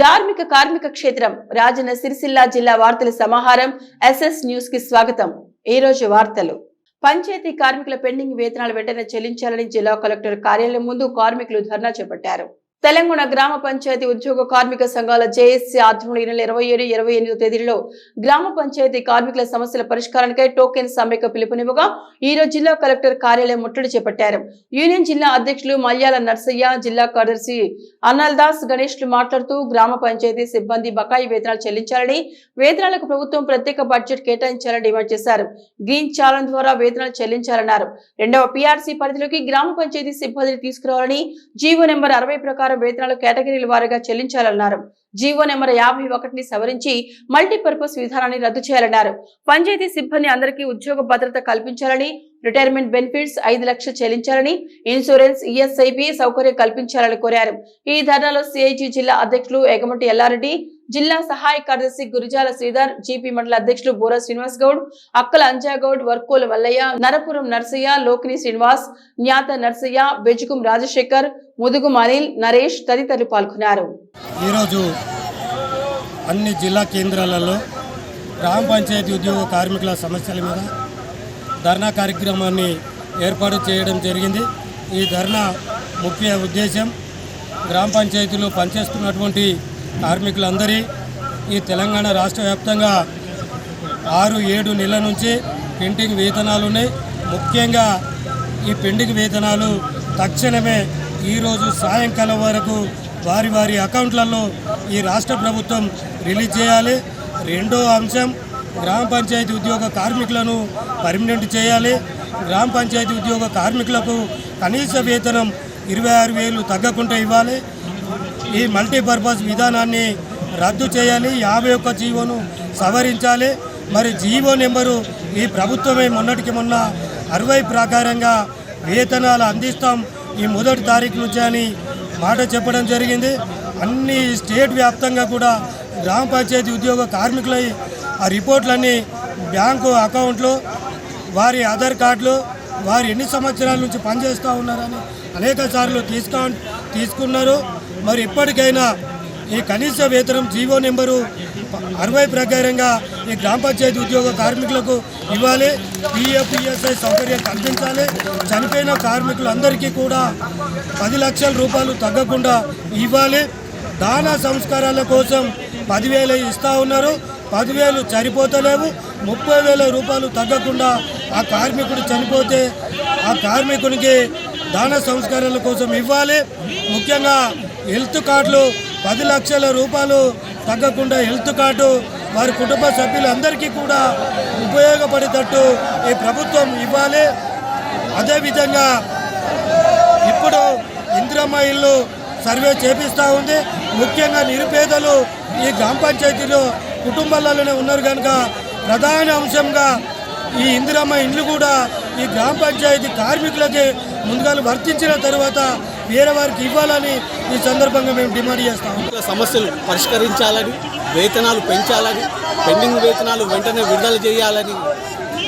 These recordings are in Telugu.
ధార్మిక కార్మిక క్షేత్రం రాజన్న సిరిసిల్ల జిల్లా వార్తల సమాహారం ఎస్ఎస్ న్యూస్కి స్వాగతం. ఈ రోజు వార్తలు. పంచాయతీ కార్మికుల పెండింగ్ వేతనాలు వెంటనే చెల్లించాలని జిల్లా కలెక్టర్ కార్యాలయం ముందు కార్మికులు ధర్నా చేపట్టారు. తెలంగాణ గ్రామ పంచాయతీ ఉద్యోగ కార్మిక సంఘాల జేఏసీ ఆధ్వర్యంలో ఈ నెల ఇరవై ఏడు ఇరవై ఎనిమిది తేదీలలో గ్రామ పంచాయతీ కార్మికుల సమస్యల పరిష్కారానికై టోకెన్ సమ్మెకు పిలుపునివ్వగా ఈ రోజు జిల్లా కలెక్టర్ కార్యాలయం ముట్టడి చేపట్టారు. యూనియన్ జిల్లా అధ్యక్షులు మల్యాల నర్సయ్య జిల్లా కార్యదర్శి అన్నల్ దాస్ గణేష్లు మాట్లాడుతూ గ్రామ పంచాయతీ సిబ్బంది బకాయి వేతనాలు చెల్లించాలని వేతనాలకు ప్రభుత్వం ప్రత్యేక బడ్జెట్ కేటాయించాలని డిమాండ్ చేశారు. గ్రీన్ ఛాలెంజ్ ద్వారా వేతనాలు చెల్లించాలన్నారు. రెండవ పీఆర్సీ పరిధిలోకి గ్రామ పంచాయతీ సిబ్బందిని తీసుకురావాలని జీవో నెంబర్ అరవై ప్రకారం వేతనాలు కేటగిరీల వారీగా చెల్లించాలన్నారు. జీవో నెంబర్ యాభై ఒకటిని సవరించి మల్టీపర్పస్ విధానాన్ని రద్దు చేయాలన్నారు. పంచాయతీ సిబ్బంది అందరికీ ఉద్యోగ భద్రత కల్పించాలని రిటైర్మెంట్ బెనిఫిట్స్ ఐదు లక్షలు చెల్లించాలని ఇన్సూరెన్స్ ఈఎస్ఐపి సౌకర్యం కల్పించాలని కోరారు. ఈ ధర్నాలో సిఐటి జిల్లా అధ్యక్షులు ఎగమటి ఎల్లారెడ్డి జిల్లా సహాయ కార్యదర్శి గురిజాల శ్రీధర్ జీపీ మండల అధ్యక్షులు బోరా శ్రీనివాస్ గౌడ్ అక్కల అంజాగౌడ్ వర్కోల మల్లయ్య నరపురం నర్సయ్య లోకిని శ్రీనివాస్ జ్ఞాత నర్సయ్య బెజుకుం రాజశేఖర్ ముదుగు అనిల్ నరేష్ తదితరులు పాల్గొన్నారు. ఈరోజు అన్ని జిల్లా కేంద్రాలలో గ్రామ పంచాయతీ ఉద్యోగ కార్మికుల సమస్యల మీద ధర్నా కార్యక్రమాన్ని ఏర్పాటు చేయడం జరిగింది. ఈ ధర్నా ముఖ్య ఉద్దేశం గ్రామ పంచాయతీలో పనిచేస్తున్నటువంటి కార్మికులందరి ఈ తెలంగాణ రాష్ట్ర వ్యాప్తంగా ఆరు ఏడు నెలల నుంచి పెండింగ్ వేతనాలు ఉన్నాయి. ముఖ్యంగా ఈ పెండింగ్ వేతనాలు తక్షణమే ఈరోజు సాయంకాలం వరకు వారి వారి అకౌంట్లలో ఈ రాష్ట్ర ప్రభుత్వం రిలీజ్ చేయాలి. రెండో అంశం గ్రామ పంచాయతీ ఉద్యోగ కార్మికులను పర్మినెంట్ చేయాలి. గ్రామ పంచాయతీ ఉద్యోగ కార్మికులకు కనీస వేతనం ఇరవై ఆరు వేలు తగ్గకుండా ఇవ్వాలి. ఈ మల్టీపర్పస్ విధానాన్ని రద్దు చేయాలి. యాభై ఒక్క జీవోను సవరించాలి. మరి జీవో నెంబరు ఈ ప్రభుత్వమే మొన్నటికి మొన్న అరవై ప్రకారంగా వేతనాలు అందిస్తాం. ఈ మొదటి తారీఖు నుంచి అని మాట చెప్పడం జరిగింది. అన్ని స్టేట్ వ్యాప్తంగా కూడా గ్రామ పంచాయతీ ఉద్యోగ కార్మికులై ఆ రిపోర్ట్లన్నీ బ్యాంకు అకౌంట్లు వారి ఆధార్ కార్డులు వారు ఎన్ని సంవత్సరాల నుంచి పనిచేస్తూ ఉన్నారని అనేక సార్లు తీసుకు తీసుకున్నారు. మరి ఇప్పటికైనా ఈ కనీస వేతనం జీవో నెంబరు అరవై ప్రకారంగా ఈ గ్రామ పంచాయతీ ఉద్యోగ కార్మికులకు ఇవ్వాలి. పిఎఫ్ఈఎస్ఐ సౌకర్యం కల్పించాలి. చనిపోయిన కార్మికులందరికీ కూడా పది లక్షల రూపాయలు తగ్గకుండా ఇవ్వాలి. దాన సంస్కారాల కోసం పదివేలు ఇస్తూ ఉన్నారు. పదివేలు సరిపోతలేవు. ముప్పై వేల రూపాయలు తగ్గకుండా ఆ కార్మికుడు చనిపోతే ఆ కార్మికునికి దాన సంస్కారాల కోసం ఇవ్వాలి. ముఖ్యంగా హెల్త్ కార్డులు పది లక్షల రూపాయలు తగ్గకుండా హెల్త్ కార్డు వారి కుటుంబ సభ్యులందరికీ కూడా ఉపయోగపడేటట్టు ఈ ప్రభుత్వం ఇవ్వాలి. అదేవిధంగా ఇప్పుడు ఇందిరమ్మ ఇల్లు సర్వే చేపిస్తూ ఉంది. ముఖ్యంగా నిరుపేదలు ఈ గ్రామ పంచాయతీలో కుటుంబాలలోనే ఉన్నారు కనుక ప్రధాన అంశంగా ఈ ఇందిరమ్మ ఇండ్లు కూడా ఈ గ్రామ పంచాయతీ కార్మికులకి ముందుగా వర్తించిన తర్వాత వేరే వారికి ఇవ్వాలని ఈ సందర్భంగా మేము డిమాండ్ చేస్తాము సమస్యలు పరిష్కరించాలని వేతనాలు పెంచాలని పెండింగ్ వేతనాలు వెంటనే విడుదల చేయాలని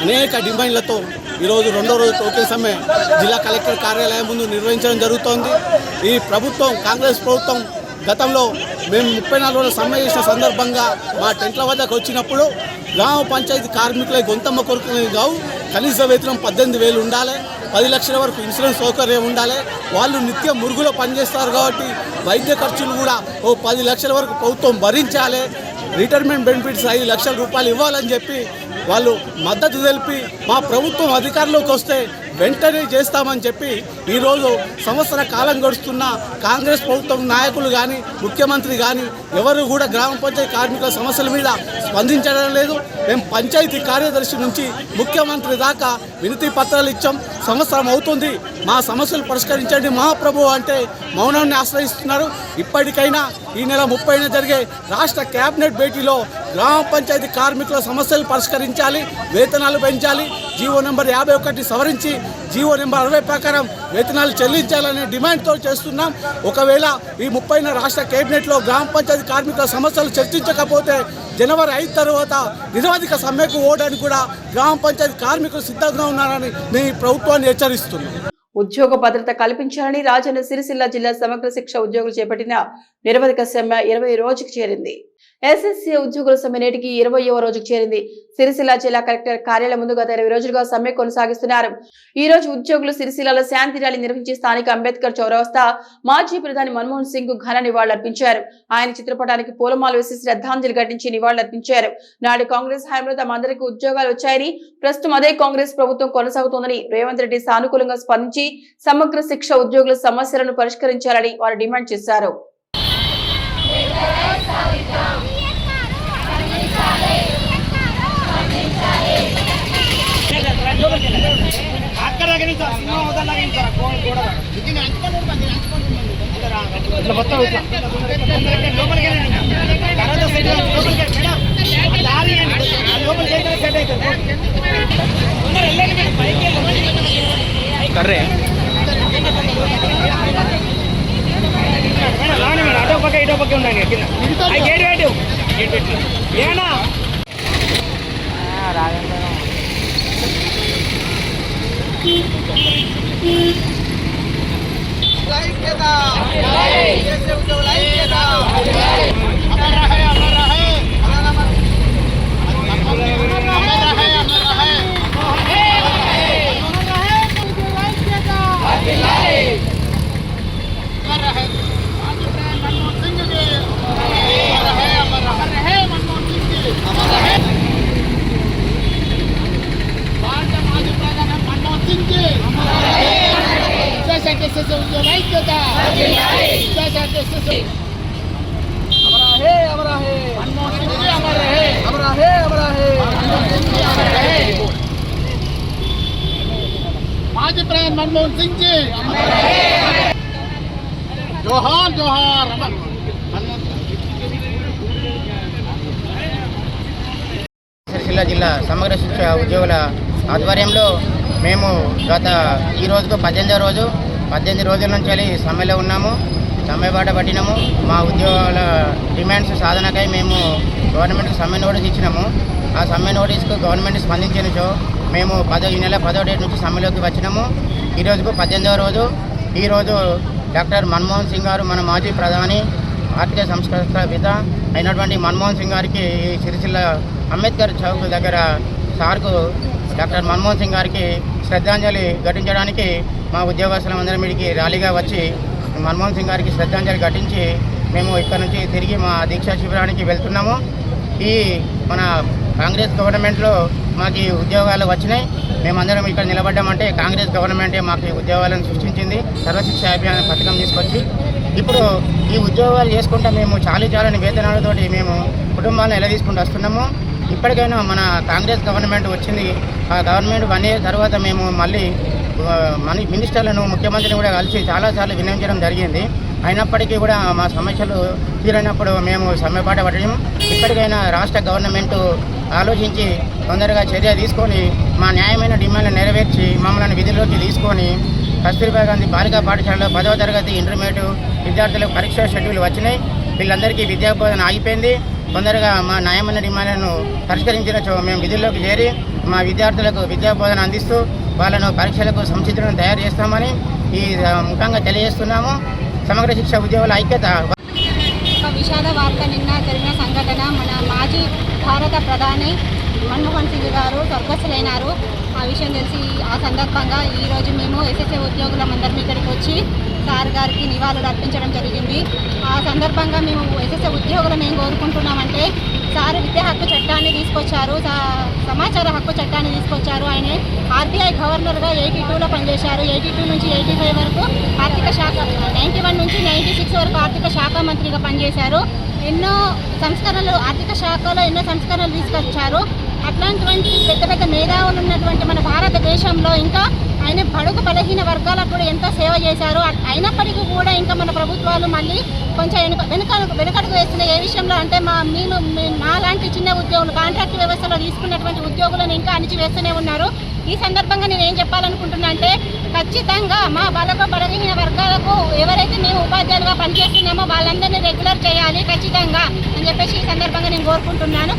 అనేక డిమాండ్లతో ఈరోజు రెండో రోజు టోకెన్ సమ్మె జిల్లా కలెక్టర్ కార్యాలయం ముందు నిర్వహించడం జరుగుతోంది. ఈ ప్రభుత్వం కాంగ్రెస్ ప్రభుత్వం గతంలో మేము ముప్పై నాలుగు రోజుల సమ్మె చేసిన సందర్భంగా మా టెంట్ల వద్దకు వచ్చినప్పుడు గ్రామ పంచాయతీ కార్మికుల గొంతమ్మ కొరకు కావు. కనీస వేతనం పద్దెనిమిది వేలు ఉండాలి. పది లక్షల వరకు ఇన్సూరెన్స్ సౌకర్యం ఉండాలి. వాళ్ళు నిత్యం మురుగులో పనిచేస్తారు కాబట్టి వైద్య ఖర్చులు కూడా ఓ పది లక్షల వరకు ప్రభుత్వం భరించాలి. రిటైర్మెంట్ బెనిఫిట్స్ ఐదు లక్షల రూపాయలు ఇవ్వాలని చెప్పి వాళ్ళు మద్దతు తెలిపి మా ప్రభుత్వం అధికారంలోకి వస్తే వెంటనే చేస్తామని చెప్పి ఈరోజు సంవత్సర కాలం గడుస్తున్న కాంగ్రెస్ ప్రభుత్వం నాయకులు కానీ ముఖ్యమంత్రి కానీ ఎవరు కూడా గ్రామ పంచాయతీ కార్మికుల సమస్యల మీద స్పందించడం లేదు. మేము పంచాయతీ కార్యదర్శి నుంచి ముఖ్యమంత్రి దాకా వినతి పత్రాలు ఇచ్చాం. సంవత్సరం అవుతుంది. మా సమస్యలు పరిష్కరించండి. మహాప్రభు అంటే మౌనాన్ని ఆశ్రయిస్తున్నారు. ఇప్పటికైనా ఈ నెల ముప్పైన జరిగే రాష్ట్ర కేబినెట్ భేటీలో గ్రామ పంచాయతీ కార్మికుల సమస్యలు పరిష్కరించాలి వేతనాలు పెంచాలి జీవో నెంబర్ యాభై ఒకటి సవరించి జీవో నెంబర్ అరవై ప్రకారం వేతనాలు చెల్లించాలనే డిమాండ్తో చేస్తున్నాం. ఒకవేళ ఈ ముప్పైన రాష్ట్ర కేబినెట్లో గ్రామ పంచాయతీ కార్మికుల సమస్యలు చర్చించకపోతే జనవరి ఐదు తర్వాత నిరవధిక సమ్మెకు ఓడని కూడా గ్రామ పంచాయతీ కార్మికులు సిద్ధంగా ఉన్నారని మేము ప్రభుత్వాన్ని హెచ్చరిస్తున్నాం. ఉద్యోగ భద్రత కల్పించాలని రాజన్న సిరిసిల్ల జిల్లా సమగ్ర శిక్ష ఉద్యోగులు చేపట్టిన నిరవధిక సమ్మె ఇరవై రోజుకు చేరింది. ఎస్ఎస్సీ ఉద్యోగుల సమ్మె నేటికి ఇరవయవ రోజుకు చేరింది. సిరిసిల్ల జిల్లా కలెక్టర్ కార్యాలయం ముందు గత ఇరవై రోజులుగా సమ్మె కొనసాగిస్తున్నారు. ఈ రోజు ఉద్యోగులు సిరిసిల్లలో శాంతి ర్యాలీ నిర్వహించి స్థానిక అంబేద్కర్ చౌరవస్తా మాజీ ప్రధాని మన్మోహన్ సింగ్ ఘన నివాళులర్పించారు. ఆయన చిత్రపటానికి పూలమాలు వేసి శ్రద్ధాంజలి ఘటించి నివాళులర్పించారు. నాడు కాంగ్రెస్ హయాంలో తమ అందరికీ ఉద్యోగాలు వచ్చాయని ప్రస్తుతం అదే కాంగ్రెస్ ప్రభుత్వం కొనసాగుతోందని రేవంత్ రెడ్డి సానుకూలంగా స్పందించి సమగ్ర శిక్ష ఉద్యోగుల సమస్యలను పరిష్కరించాలని వారు డిమాండ్ చేశారు. మేడం. అటో పక్క ఇటో పక్క ఉండండి కింద ఆ గేట్ పెట్టు గేట్ పెట్టు ఏనా అమర్ రహే అమర్ రహే సిరిసిల్ల జిల్లా సమగ్ర శిక్ష ఉద్యోగుల ఆధ్వర్యంలో మేము గత ఈ రోజుకు పద్దెనిమిదో రోజు పద్దెనిమిది రోజుల నుంచి వెళ్ళి సమ్మెలో ఉన్నాము. సమ్మెబాట పట్టినాము. మా ఉద్యోగాల డిమాండ్స్ సాధనకై మేము గవర్నమెంట్కి సమ్మె నోటీస్ ఇచ్చినాము. ఆ సమ్మె నోటీస్కు గవర్నమెంట్ స్పందించినచో మేము పదో ఈ నెల పదో డేట్ నుంచి సమ్మెలోకి వచ్చినాము. ఈ రోజుకు పద్దెనిమిదవ రోజు. ఈరోజు డాక్టర్ మన్మోహన్ సింగ్ గారు మన మాజీ ప్రధాని ఆర్థిక సంస్కృత అయినటువంటి మన్మోహన్ సింగ్ గారికి ఈ సిరిసిల్ల అంబేద్కర్ చౌక్ దగ్గర సార్కు డాక్టర్ మన్మోహన్ సింగ్ గారికి శ్రద్ధాంజలి ఘటించడానికి మా ఉద్యోగస్తులం అందరం ఇడికి ర్యాలీగా వచ్చి మన్మోహన్ సింగ్ గారికి శ్రద్ధాంజలి ఘటించి మేము ఇక్కడ నుంచి తిరిగి మా దీక్షా శిబిరానికి వెళ్తున్నాము. ఈ మన కాంగ్రెస్ గవర్నమెంట్లో మాకు ఉద్యోగాలు వచ్చినాయి. మేమందరం ఇక్కడ నిలబడ్డామంటే కాంగ్రెస్ గవర్నమెంటే మాకు ఉద్యోగాలను సృష్టించింది. సర్వశిక్ష అభియాన పథకం తీసుకొచ్చి ఇప్పుడు ఈ ఉద్యోగాలు చేసుకుంటా మేము చాలీ చాలని వేతనాలతోటి మేము కుటుంబాన్ని ఎలా తీసుకుంటూ వస్తున్నాము. ఇప్పటికైనా మన కాంగ్రెస్ గవర్నమెంట్ వచ్చింది. ఆ గవర్నమెంట్ వన్ ఇయర్ తర్వాత మేము మళ్ళీ మన మినిస్టర్లను ముఖ్యమంత్రిని కూడా కలిసి చాలాసార్లు వినియోగించడం జరిగింది. అయినప్పటికీ కూడా మా సమస్యలు తీరైనప్పుడు మేము సమ్మెపాట పడడం ఇప్పటికైనా రాష్ట్ర గవర్నమెంట్ ఆలోచించి తొందరగా చర్య తీసుకొని మా న్యాయమైన డిమాండ్లు నెరవేర్చి మమ్మల్ని విధుల్లోకి తీసుకొని కస్తూరిబా గాంధీ బాలికా పాఠశాలలో పదవ తరగతి ఇంటర్మీడియట్ విద్యార్థులకు పరీక్ష షెడ్యూల్ వచ్చినాయి. వీళ్ళందరికీ విద్యాబోధన ఆగిపోయింది. తొందరగా మా న్యాయమైన డిమాండ్లను పరిష్కరించిన మేము విధుల్లోకి చేరి మా విద్యార్థులకు విద్యాబోధన అందిస్తూ వాళ్ళను పరీక్షలకు సంసిద్ధులను తయారు చేస్తామని ఈ ముఖ్యంగా ముఖంగా తెలియజేస్తున్నాము. సమగ్ర శిక్ష ఉద్యోగుల ఐక్యత విషాద వార్త నిన్న జరిగిన సంఘటన. మన మాజీ భారత ప్రధాని మన్మోహన్ సింగ్ గారు స్వర్గస్థులైనారు. ఆ విషయం తెలిసి ఆ సందర్భంగా ఈరోజు మేము ఎస్ఎస్ఏ ఉద్యోగులం అందరం ఇక్కడికి వచ్చి సార్ గారికి నివాళులు అర్పించడం జరిగింది. ఆ సందర్భంగా మేము ఎస్ఎస్ఏ ఉద్యోగులం ఏం కోరుకుంటున్నామంటే సార్ విద్యా హక్కు చట్టాన్ని తీసుకొచ్చారు సమాచార హక్కు చట్టాన్ని తీసుకొచ్చారు. ఆయన ఆర్బీఐ గవర్నర్గా ఎయిటీ టూలో పనిచేశారు. ఎయిటీ టూ నుంచి ఎయిటీ ఫైవ్ వరకు ఆర్థిక శాఖ నైంటీ వన్ నుంచి నైంటీ సిక్స్ వరకు ఆర్థిక శాఖ మంత్రిగా పనిచేశారు. ఎన్నో సంస్కరణలు ఆర్థిక శాఖలో ఎన్నో సంస్కరణలు తీసుకొచ్చారు. అట్లాంటివంటి పెద్ద పెద్ద మేధావులు ఉన్నటువంటి మన భారతదేశంలో ఇంకా ఆయన బడుగు బలహీన వర్గాలకు కూడా ఎంతో సేవ చేశారు అయినప్పటికీ కూడా ఇంకా మన ప్రభుత్వాలు మళ్ళీ కొంచెం వెనుక వెనుక వెనుకడుగు వేస్తున్న ఏ విషయంలో అంటే మా మేము మా లాంటి చిన్న ఉద్యోగులు కాంట్రాక్ట్ వ్యవస్థలో తీసుకున్నటువంటి ఉద్యోగులను ఇంకా అణిచివేస్తూనే ఉన్నారు. ఈ సందర్భంగా నేను ఏం చెప్పాలనుకుంటున్నా అంటే ఖచ్చితంగా మా బలగ బలహీన వర్గాలకు ఎవరైతే మేము ఉపాధ్యాయులుగా పనిచేస్తున్నామో వాళ్ళందరినీ రెగ్యులర్ చేయాలి ఖచ్చితంగా అని చెప్పేసి ఈ సందర్భంగా నేను కోరుకుంటున్నాను.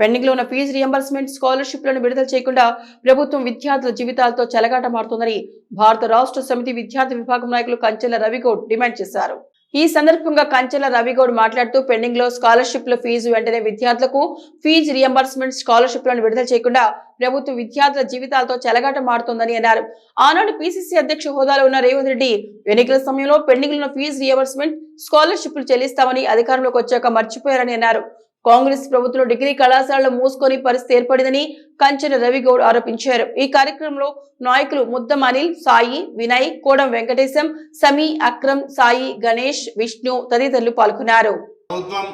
పెండింగ్లో ఉన్న ఫీజు రియంబర్స్మెంట్ స్కాలర్షిప్లను విడుదల చేయకుండా ప్రభుత్వం విద్యార్థుల జీవితాలతో చెలగాట మారుతుందని భారత రాష్ట్ర సమితి విద్యార్థి విభాగం నాయకులు కంచెల రవిగౌడ్ డిమాండ్ చేశారు. ఈ సందర్భంగా కంచెల రవిగౌడ్ మాట్లాడుతూ పెండింగ్లో స్కాలర్షిప్ల ఫీజు వెంటనే విద్యార్థులకు ఫీజు రియంబర్స్మెంట్ స్కాలర్షిప్లను విడుదల చేయకుండా ప్రభుత్వం విద్యార్థుల జీవితాలతో చెలగాట మారుతోందని అన్నారు. ఆనాడు పిసిసి అధ్యక్ష హోదాలో ఉన్న రేవంత్ రెడ్డి ఎన్నికల సమయంలో పెండింగ్లో ఫీజు రియంబర్స్మెంట్ స్కాలర్షిప్లు చెల్లిస్తామని అధికారంలోకి వచ్చాక మర్చిపోయారని అన్నారు. కాంగ్రెస్ ప్రభుత్వం డిగ్రీ కళాశాలలు మూసుకొని పరిస్థితి ఏర్పడిందని కంచెన రవిగౌడ్ ఆరోపించారు. ఈ కార్యక్రమంలో నాయకులు ముద్దం అనిల్ సాయి వినయ్ కోడం వెంకటేశం సమీ అక్రమ్ సాయి గణేష్ విష్ణు తదితరులు పాల్గొన్నారు. ప్రభుత్వం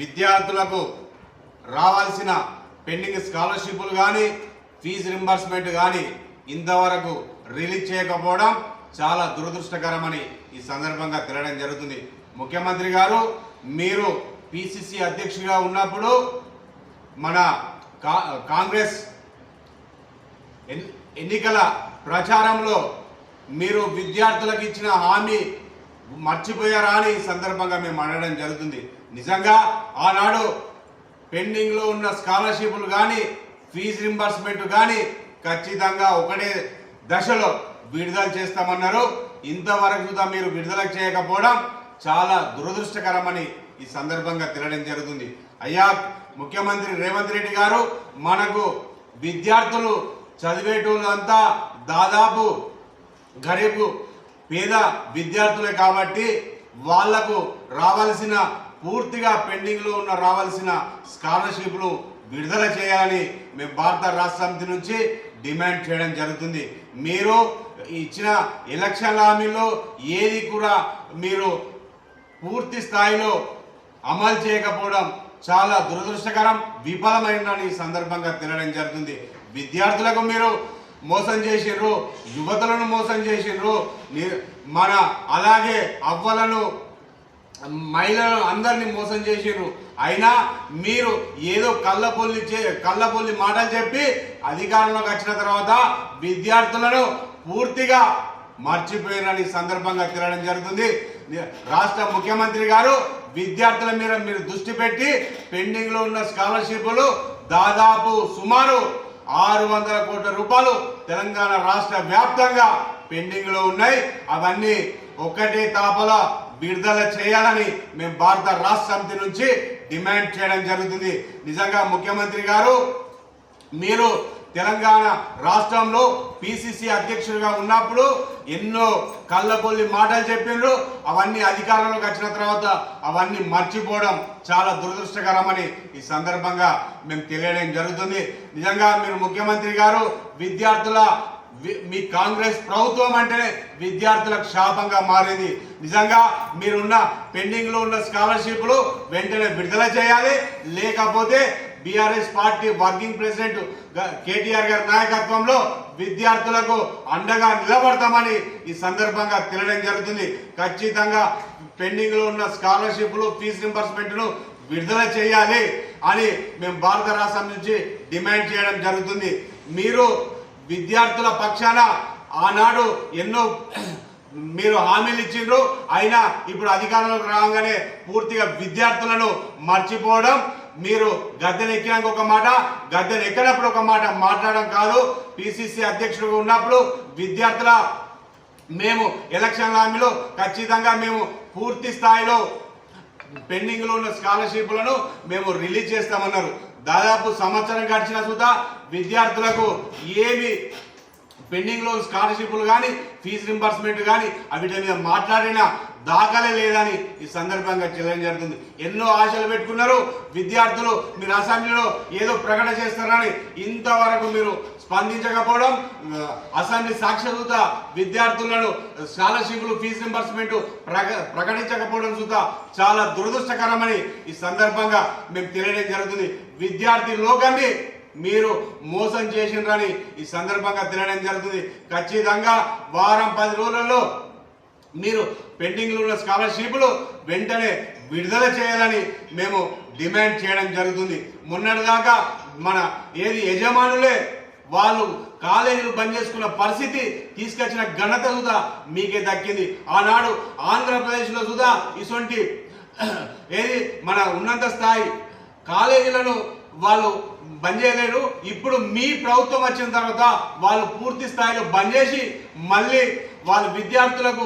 విద్యార్థులకు రావాల్సిన పెండింగ్ స్కాలర్షిప్లు కానీ ఫీజు రింబర్స్మెంట్ కానీ ఇంతవరకు రిలీజ్ చేయకపోవడం చాలా దురదృష్టకరమని ఈ సందర్భంగా తెలియడం జరుగుతుంది. ముఖ్యమంత్రి గారు మీరు పిసిసి అధ్యక్షుడిగా ఉన్నప్పుడు మన కా కాంగ్రెస్ ఎన్నికల ప్రచారంలో మీరు విద్యార్థులకు ఇచ్చిన హామీ మర్చిపోయారా అని సందర్భంగా మేము అడగడం జరుగుతుంది. నిజంగా ఆనాడు పెండింగ్లో ఉన్న స్కాలర్షిప్లు కానీ ఫీజు రింబర్స్మెంట్ కానీ ఖచ్చితంగా ఒకటే దశలో విడుదల చేస్తామన్నారు. ఇంతవరకు కూడా మీరు విడుదల చేయకపోవడం చాలా దురదృష్టకరమని ఈ సందర్భంగా తినడం జరుగుతుంది. అయ్యా ముఖ్యమంత్రి రేవంత్ రెడ్డి గారు మనకు విద్యార్థులు చదివేటోళ్ళంతా దాదాపు గరీబ్ పేద విద్యార్థులే కాబట్టి వాళ్ళకు రావాల్సిన పూర్తిగా పెండింగ్లో ఉన్న రావాల్సిన స్కాలర్షిప్లు విడుదల చేయాలని మేము భారత రాష్ట్ర సమితి నుంచి డిమాండ్ చేయడం జరుగుతుంది. మీరు ఇచ్చిన ఎలక్షన్ హామీలో ఏది కూడా మీరు పూర్తి స్థాయిలో అమలు చేయకపోవడం చాలా దురదృష్టకరం విఫలమైందని ఈ సందర్భంగా తినడం జరుగుతుంది. విద్యార్థులకు మీరు మోసం చేసిండ్రు యువతులను మోసం చేసిండ్రు మన అలాగే అవ్వలను మహిళలను అందరినీ మోసం చేసిండ్రు అయినా మీరు ఏదో కళ్ళపొల్లి చే కళ్ళపొల్లి మాటలు చెప్పి అధికారంలోకి వచ్చిన తర్వాత విద్యార్థులను పూర్తిగా మర్చిపోయినని సందర్భంగా తిరగడం జరుగుతుంది. రాష్ట్ర ముఖ్యమంత్రి గారు విద్యార్థుల మీద మీరు దృష్టి పెట్టి పెండింగ్లో ఉన్న స్కాలర్షిప్లు దాదాపు సుమారు ఆరు వందల కోట్ల రూపాయలు తెలంగాణ రాష్ట్ర వ్యాప్తంగా పెండింగ్లో ఉన్నాయి. అవన్నీ ఒక్కటే తాపలా విడుదల చేయాలని మేము భారత రాష్ట్ర సమితి నుంచి డిమాండ్ చేయడం జరుగుతుంది. నిజంగా ముఖ్యమంత్రి గారు మీరు తెలంగాణ రాష్ట్రంలో పిసిసి అధ్యక్షుడిగా ఉన్నప్పుడు ఎన్నో కళ్ళబొల్లి మాటలు చెప్పిండ్రు. అవన్నీ అధికారంలోకి వచ్చిన తర్వాత అవన్నీ మర్చిపోవడం చాలా దురదృష్టకరమని ఈ సందర్భంగా మేము తెలియడం జరుగుతుంది. నిజంగా మీరు ముఖ్యమంత్రి గారు విద్యార్థుల మీ కాంగ్రెస్ ప్రభుత్వం అంటేనే విద్యార్థులకు శాపంగా మారింది. నిజంగా మీరున్న పెండింగ్లో ఉన్న స్కాలర్షిప్లు వెంటనే విడుదల చేయాలి. లేకపోతే బీఆర్ఎస్ పార్టీ వర్కింగ్ ప్రెసిడెంట్ గ- కేటీఆర్ గారి నాయకత్వంలో విద్యార్థులకు అండగా నిలబడతామని ఈ సందర్భంగా తెలియడం జరుగుతుంది. ఖచ్చితంగా పెండింగ్లో ఉన్న స్కాలర్షిప్లు ఫీజు రింబర్స్మెంట్ను విడుదల చేయాలి అని మేము భారత రాష్ట్రం నుంచి డిమాండ్ చేయడం జరుగుతుంది. మీరు విద్యార్థుల పక్షాన ఆనాడు ఎన్నో మీరు హామీలు ఇచ్చిండ్రు. అయినా ఇప్పుడు అధికారంలోకి రాగానే పూర్తిగా విద్యార్థులను మర్చిపోవడం మీరు గద్దెనెక్కినాక ఒక మాట గద్దెనెక్కినప్పుడు ఒక మాట మాట్లాడడం కాదు. పిసిసి అధ్యక్షుడిగా ఉన్నప్పుడు విద్యార్థుల మేము ఎలక్షన్ హామీలో ఖచ్చితంగా మేము పూర్తి స్థాయిలో పెండింగ్లో ఉన్న స్కాలర్షిప్లను మేము రిలీజ్ చేస్తామన్నారు. దాదాపు సంవత్సరం గడిచిన సుధా విద్యార్థులకు ఏమి పెండింగ్లో స్కాలర్షిప్లు కానీ ఫీజు రింబర్స్మెంట్ కానీ వీటి మీద మాట్లాడిన దాఖలే లేదని ఈ సందర్భంగా చెల్లడం జరుగుతుంది. ఎన్నో ఆశలు పెట్టుకున్నారు. విద్యార్థులు మీరు అసెంబ్లీలో ఏదో ప్రకటన చేస్తారని ఇంతవరకు మీరు స్పందించకపోవడం అసెంబ్లీ సాక్షరత విద్యార్థులను స్కాలర్షిప్లు ఫీజు రింబర్స్మెంట్ ప్రక ప్రకటించకపోవడం చూత చాలా దురదృష్టకరమని ఈ సందర్భంగా మేము తెలియడం జరుగుతుంది. విద్యార్థి లోకాన్ని మీరు మోసం చేసిండ్రని ఈ సందర్భంగా తెలియడం జరుగుతుంది. ఖచ్చితంగా వారం పది రోజులలో మీరు పెండింగ్లో ఉన్న స్కాలర్షిప్లు వెంటనే విడుదల చేయాలని మేము డిమాండ్ చేయడం జరుగుతుంది. మొన్నటిదాకా మన ఏది యజమానులే వాళ్ళు కాలేజీలు బంద్ చేసుకున్న పరిస్థితి తీసుకొచ్చిన ఘనత సుధా మీకే దక్కింది. ఆనాడు ఆంధ్రప్రదేశ్లో సుధా ఇటువంటి ఏది మన ఉన్నత స్థాయి కాలేజీలను వాళ్ళు బంద్ చేయలేరు. ఇప్పుడు మీ ప్రభుత్వం వచ్చిన తర్వాత వాళ్ళు పూర్తి స్థాయిలో బంద్ చేసి మళ్ళీ వాళ్ళ విద్యార్థులకు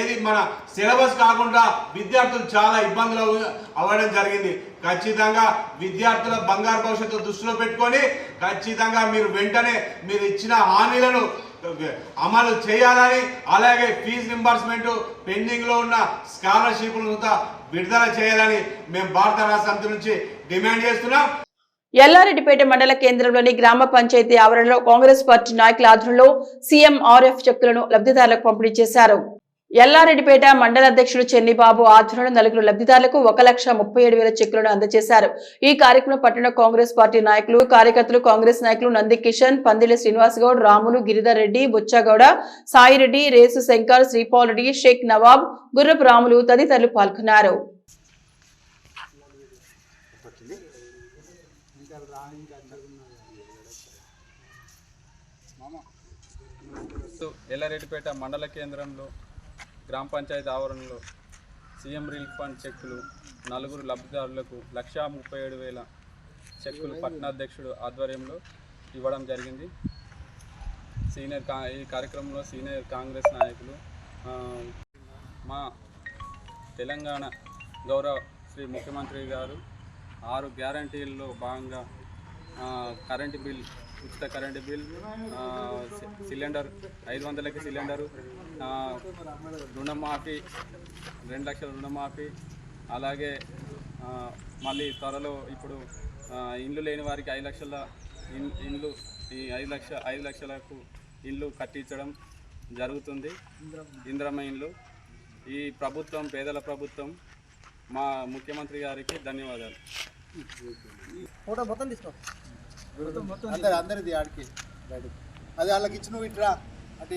ఏది మన సిలబస్ కాకుండా విద్యార్థులు చాలా ఇబ్బందులు అవ్వడం జరిగింది. ఖచ్చితంగా విద్యార్థుల బంగారు భవిష్యత్తు దృష్టిలో పెట్టుకొని ఖచ్చితంగా మీరు వెంటనే మీరు ఇచ్చిన హామీలను అమలు చేయాలని అలాగే ఫీజు రింబర్స్మెంట్ పెండింగ్లో ఉన్న స్కాలర్షిప్లను విడుదల చేయాలని మేము భారత రాష్ట్ర సమితి నుంచి డిమాండ్ చేస్తున్నాం. ఎల్లారెడ్డిపేట మండల కేంద్రంలోని గ్రామ పంచాయతీ ఆవరణలో కాంగ్రెస్ పార్టీ నాయకుల ఆధ్వర్యంలో సీఎం ఆర్ఎఫ్ చెక్కులను లబ్ధిదారులకు పంపిణీ చేశారు. ఎల్లారెడ్డిపేట మండల అధ్యక్షుడు చెన్నిబాబు ఆధ్వర్యంలో నలుగురు లబ్ధిదారులకు ఒక లక్ష ముప్పై ఏడు వేల చెక్కులను అందజేశారు. ఈ కార్యక్రమం పట్టణ కాంగ్రెస్ పార్టీ నాయకులు కార్యకర్తలు కాంగ్రెస్ నాయకులు నంది కిషన్ పందిలి శ్రీనివాస్ గౌడ్ రాములు గిరిధర్ రెడ్డి బుచ్చగౌడ సాయిరెడ్డి రేసు శంకర్ శ్రీపాల్ రెడ్డి షేక్ నవాబ్ గుర్రపు రాములు తదితరులు పాల్గొన్నారు. ఎల్లారెడ్డిపేట మండల కేంద్రంలో గ్రామ పంచాయతీ ఆవరణలో సీఎం రిలీఫ్ ఫండ్ చెక్కులు నలుగురు లబ్ధిదారులకు లక్షా ముప్పై ఏడు వేల చెక్కులు పట్టణాధ్యక్షుడు ఆధ్వర్యంలో ఇవ్వడం జరిగింది. సీనియర్ కా ఈ కార్యక్రమంలో సీనియర్ కాంగ్రెస్ నాయకులు మా తెలంగాణ గౌరవ శ్రీ ముఖ్యమంత్రి గారు ఆరు గ్యారంటీల్లో భాగంగా కరెంటు బిల్ ఉచిత కరెంటు బిల్ సి- సిలిండర్ ఐదు వందలకి సిలిండరు రుణమాఫీ రెండు లక్షల రుణమాఫీ అలాగే మళ్ళీ త్వరలో ఇప్పుడు ఇండ్లు లేని వారికి ఐదు లక్షల ఇన్- ఇండ్లు ఈ ఐదు లక్ష ఐదు లక్షలకు ఇల్లు కట్టించడం జరుగుతుంది. ఇంద్రమ్మ ఇండ్లు. ఈ ప్రభుత్వం పేదల ప్రభుత్వం మా ముఖ్యమంత్రి గారికి ధన్యవాదాలు. ఫోటో మొత్తం తీసుకో. అందరు అందరిది ఆడికి అది వాళ్ళకి ఇట్లా అటు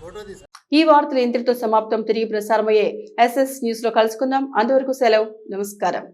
ఫోటో తీసు. ఈ వార్తలు ఇంతటితో సమాప్తం. తిరిగి ప్రసారమయ్యే ఎస్ఎస్ న్యూస్లో కలుసుకుందాం. అంతవరకు సెలవు. నమస్కారం.